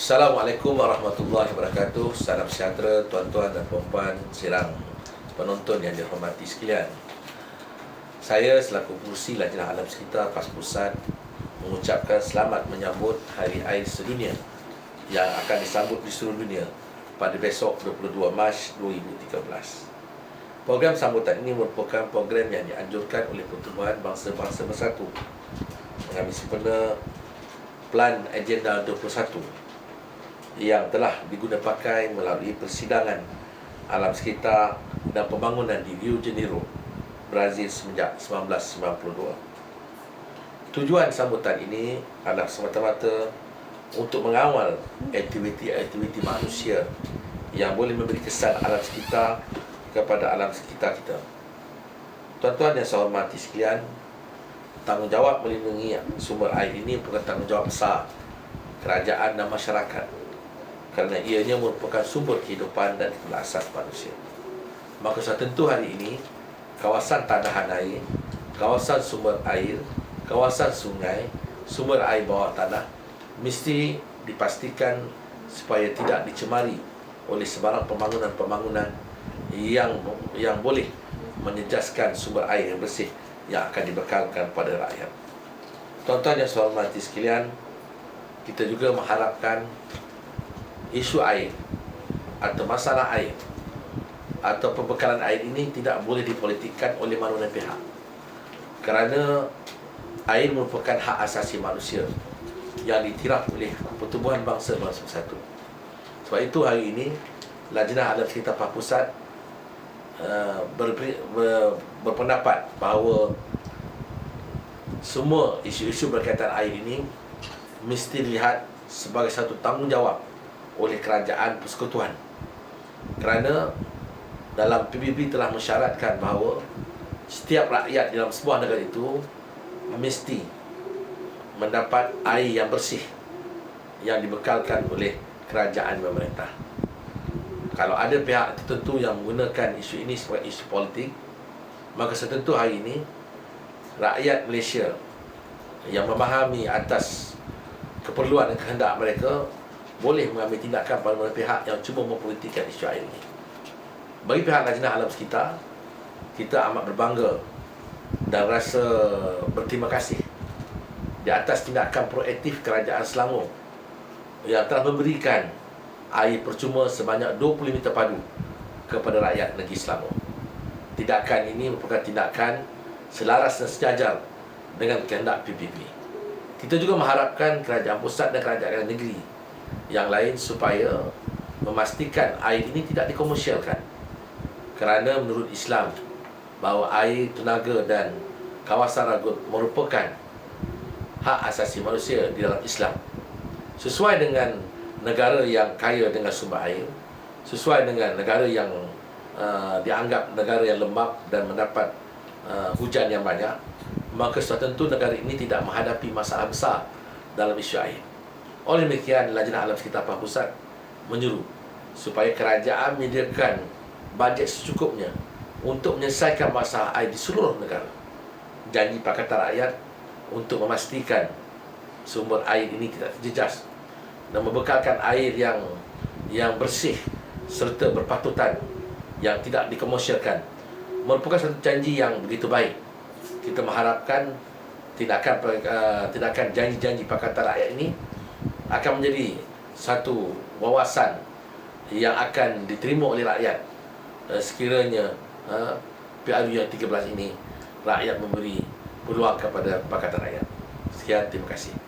Assalamualaikum warahmatullahi wabarakatuh. Salam sejahtera tuan-tuan dan puan-puan Sirang penonton yang dihormati sekalian. Saya selaku kursi Lajnah Alam Sekitar PAS Pusat Mengucapkan selamat menyambut Hari Air Sedunia Yang akan disambut di seluruh dunia Pada besok 22 Mac 2013 Program sambutan ini merupakan program yang dianjurkan oleh Pertubuhan Bangsa-Bangsa Bersatu mengambil sempena Plan Agenda 21 yang telah diguna pakai melalui persidangan alam sekitar dan pembangunan di Rio Janeiro, Brazil semenjak 1992. Tujuan sambutan ini adalah semata-mata untuk mengawal aktiviti-aktiviti manusia yang boleh memberi kesan alam sekitar kepada alam sekitar kita. Tuan-tuan yang saya hormati sekalian, tanggungjawab melindungi sumber air ini bukan tanggungjawab besar kerajaan dan masyarakat kerana ianya merupakan sumber kehidupan dan asas manusia. Maka sudah tentu hari ini kawasan tanahan air, kawasan sumber air, kawasan sungai, sumber air bawah tanah mesti dipastikan supaya tidak dicemari oleh sebarang pembangunan-pembangunan yang yang boleh menjejaskan sumber air yang bersih yang akan dibekalkan pada rakyat. Tuan-tuan yang hormati sekalian, kita juga mengharapkan isu air atau masalah air atau pembekalan air ini tidak boleh dipolitikkan oleh mana-mana pihak. Kerana air merupakan hak asasi manusia yang ditiraf oleh pertubuhan bangsa bangsa satu. Sebab itu hari ini Lajnah Alam Sekitar Pak Pusat uh, ber, ber, berpendapat bahawa semua isu-isu berkaitan air ini mesti dilihat sebagai satu tanggungjawab oleh kerajaan persekutuan kerana dalam PBB telah mensyaratkan bahawa setiap rakyat dalam sebuah negara itu mesti mendapat air yang bersih yang dibekalkan oleh kerajaan pemerintah. Kalau ada pihak tertentu yang menggunakan isu ini sebagai isu politik, maka setentu hari ini rakyat Malaysia yang memahami atas keperluan dan kehendak mereka boleh mengambil tindakan pada mana pihak yang cuba mempolitikkan isu air ini. Bagi pihak Lajnah Alam Sekitar, kita amat berbangga dan rasa berterima kasih di atas tindakan proaktif Kerajaan Selangor yang telah memberikan air percuma sebanyak 20 meter padu kepada rakyat negeri Selangor. Tindakan ini merupakan tindakan selaras dan sejajar dengan kehendak PBB. Kita juga mengharapkan kerajaan pusat dan kerajaan negeri yang lain supaya memastikan air ini tidak dikomersialkan. Kerana menurut Islam bahawa air, tenaga dan kawasan ragut merupakan hak asasi manusia di dalam Islam. Sesuai dengan negara yang kaya dengan sumber air sesuai dengan negara yang uh, dianggap negara yang lembap dan mendapat uh, hujan yang banyak maka sudah tentu negara ini tidak menghadapi masalah besar dalam isu air oleh demikian, Lajnah Alam Sekitar Pahang Pusat menyuruh supaya kerajaan menyediakan bajet secukupnya untuk menyelesaikan masalah air di seluruh negara. Janji Pakatan Rakyat untuk memastikan sumber air ini tidak terjejas dan membekalkan air yang yang bersih serta berpatutan yang tidak dikomersialkan merupakan satu janji yang begitu baik. Kita mengharapkan tindakan uh, tindakan janji-janji Pakatan Rakyat ini akan menjadi satu wawasan yang akan diterima oleh rakyat uh, sekiranya uh, PRU yang 13 ini rakyat memberi peluang kepada Pakatan Rakyat. Sekian, terima kasih.